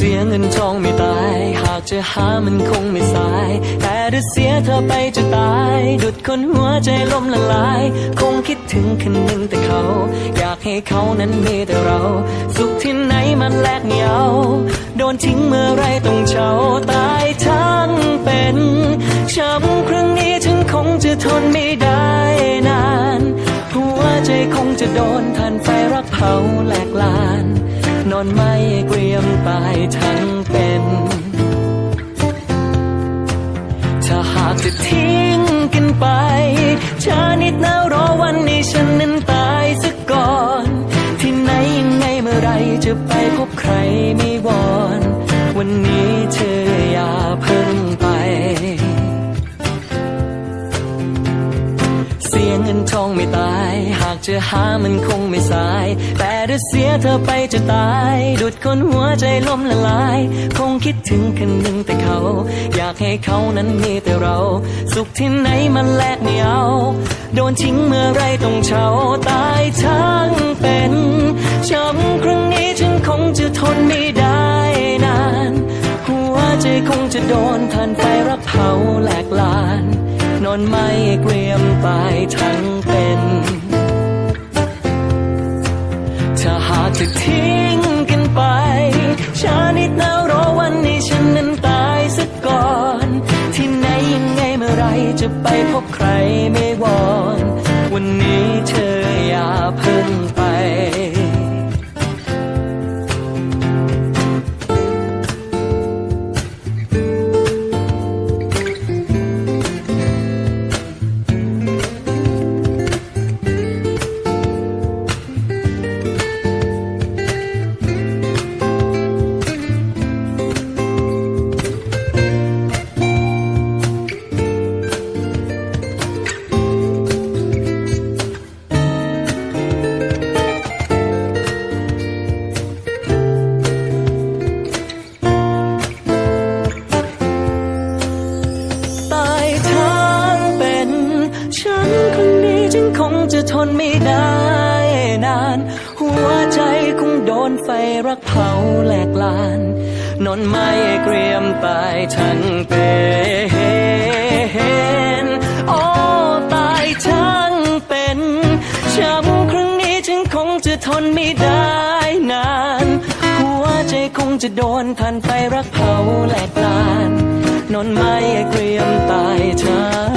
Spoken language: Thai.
เงินทองไม่ตาย หากจะหามันคงไม่สาย แต่ถ้าเสียเธอไปจะตาย ดุดคนหัวใจล้มละลาย คงคิดถึงคนหนึ่งแต่เขา อยากให้เขานั้นมีแต่เรา สุขที่ไหนมันแลกเหนียว โดนทิ้งเมื่อไรต้องเช่าตายทั้งเป็นช้ำครั้งนี้ฉันคงจะทนไม่ได้นาน หัวใจคงจะโดนทันไฟรักเผาแหลกลาน นอนไม่เกรียมตายทั้งเป็น ถ้าหากจะทิ้งกันไปชานิดหนาวรอวันนี้ฉันนั้นตายสักก่อน ที่ไหนยังไงเมื่อไรจะไปพบใครไม่วอน วันนี้เธอ เสียเงินทองไม่ตาย หากจะหามันคงไม่สาย แต่ถ้าเสียเธอไปจะตาย ดุดคนหัวใจล้มละลาย คงคิดถึงคนหนึ่งแต่เขา อยากให้เขานั้นมีแต่เรา สุขที่ไหนมันแลกไม่เอา โดนทิ้งเมื่อไรต้องเช่าตายทั้งเป็นช้ำครั้งนี้ฉันคงจะทนไม่ได้นาน หัวใจคงจะโดนทันไฟรักเผาแหลกลาน นอนไม่เกรียมตายทั้งเป็น ถ้าหากจะทิ้งกันไปชานิดหนาวรอวันนี้ฉันนั้นตายสักก่อน ที่ไหนยังไงเมื่อไรจะไปพบใครไม่วอน วันนี้ จะทนไม่ได้นาน หัวใจคงโดนไฟรักเผาแหลกลาน นอนไม่เกรียมตายทั้งเป็นโอ้ตายทั้งเป็นช้ำครั้งนี้ฉันคงจะทนไม่ได้นาน หัวใจคงจะโดนทันไฟรักเผาแหลกลาน นอนไม่เกรียมตายทั้ง